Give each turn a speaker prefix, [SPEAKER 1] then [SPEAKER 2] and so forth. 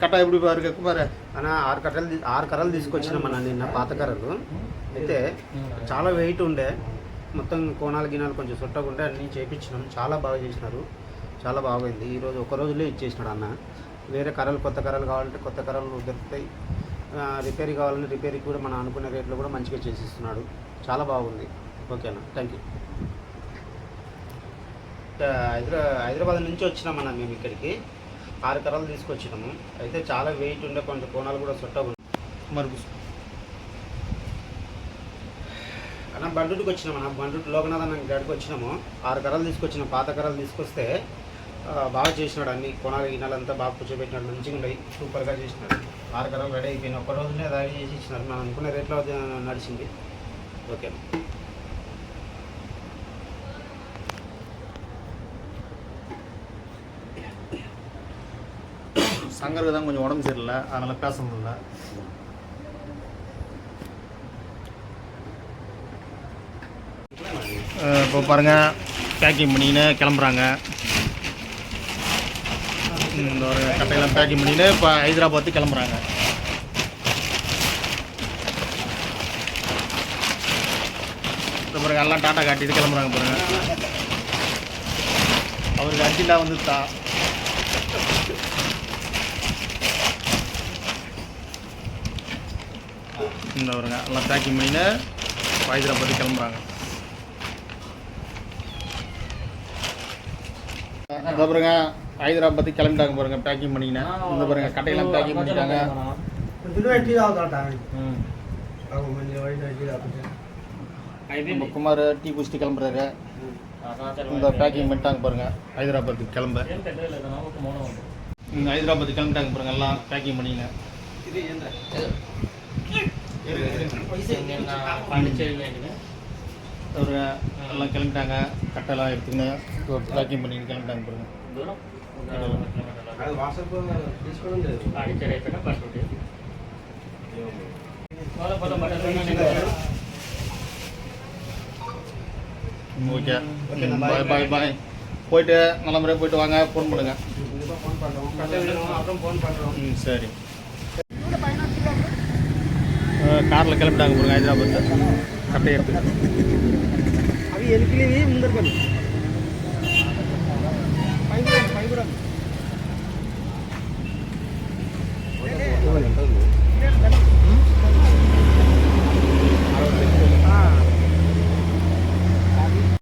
[SPEAKER 1] కట్ట ఎప్పుడు పారు ఎక్కువ
[SPEAKER 2] అన్న ఆరు కర్రలు ఆరు కర్రలు తీసుకొచ్చినాం అన్న నిన్న పాత కర్రలు. అయితే చాలా వెయిట్ ఉండే. మొత్తం కోణాలు గినాలు కొంచెం సుట్టగా ఉండే అన్నీ చేపించినాం చాలా బాగా చేసినారు. చాలా బాగుంది. ఈరోజు ఒక రోజులో ఇచ్చేసినాడు అన్న. వేరే కర్రలు కొత్త కర్రలు కావాలంటే కొత్త కర్రలు దొరుకుతాయి. రిపేర్ కావాలంటే రిపేర్కి కూడా మనం అనుకునే రేట్లో కూడా మంచిగా చేసిస్తున్నాడు. చాలా బాగుంది. ఓకేనా థ్యాంక్ యూ హైదరా హైదరాబాద్ నుంచి వచ్చినామన్నా మేము ఇక్కడికి. ఆరు కర్రలు తీసుకొచ్చినాము. అయితే చాలా వెయిట్ ఉండే కొంచెం కోణాలు కూడా సుట్టగా ఉన్నాయి
[SPEAKER 1] మరి
[SPEAKER 2] అన్న బండుకి వచ్చినాము అన్న. బండుటి లోకనాథ్ అన్న గడికి వచ్చినాము. ఆరు కర్రలు తీసుకొచ్చినాం. పాత కర్రలు తీసుకొస్తే బాగా చేసినాడు అన్ని కొనాలి గినాలు బాగా కూర్చోబెట్టినాడు. మంచిగా ఉన్నాయి సూపర్గా చేసినాడు. ఆరు కర్రలు రెడీ అయిపోయినాయి. ఒక్క రోజునే రెడీ చేసి ఇచ్చినారు. మనం అనుకునే రేట్లో నడిచింది. ఓకే
[SPEAKER 1] சங்கருக்கு தான் கொஞ்சம் உடம்பு சரியில்லை அதனால் பேச முடியல. இப்போ பாருங்கள் பேக்கிங் பண்ணின்னு கிளம்புறாங்க. இந்த ஒரு கட்டையெல்லாம் பேக்கிங் பண்ணின்னு இப்போ ஹைதராபாத்து கிளம்புறாங்க. இப்போ பாருங்க எல்லாம் டாட்டா காட்டிட்டு கிளம்புறாங்க பாருங்க. அவருக்கு அர்ஜெண்ட்டாக வந்து தா இந்த வருங்க எல்லாம் பேக்கிங் பண்ணின்னு ஹைதராபாத்து கிளம்புறாங்க. இந்த பாருங்க ஹைதராபாத்துக்கு கிளம்பிட்டாங்க பாருங்க பேக்கிங் பண்ணிக்கினேன். இந்த பாருங்க கட்டையெல்லாம் பேக்கிங் பண்ணிட்டாங்க. நம்ம குமார் டீ குடிச்சிட்டு கிளம்புறாரு. இந்த பேக்கிங் பண்ணிட்டாங்க பாருங்க ஹைதராபாத்துக்கு கிளம்ப. ஹைதராபாத்துக்கு கிளம்பிட்டாங்க பாருங்க எல்லாம் பேக்கிங் பண்ணிங்க ஒரு எல்லாம் கிளம்பிட்டாங்க கட்டெல்லாம் எடுத்துக்கின்னு பேக்கிங் பண்ணின்னு கிளம்பிட்டாங்க பாருங்க ஓகே பாய் பாய் பாய் போயிட்டு நல்ல முறையாக போயிட்டு வாங்க ஃபோன் பண்ணுங்க
[SPEAKER 2] அப்புறம் ஃபோன் பண்ணுறோம்
[SPEAKER 1] ம் சரி కార్లో కిలపడానికి పోయి హైదరాబాద్ కరెక్ట్ చెప్పింది
[SPEAKER 2] అవి ఎలికిలివి ముందరు పైన పై కూడా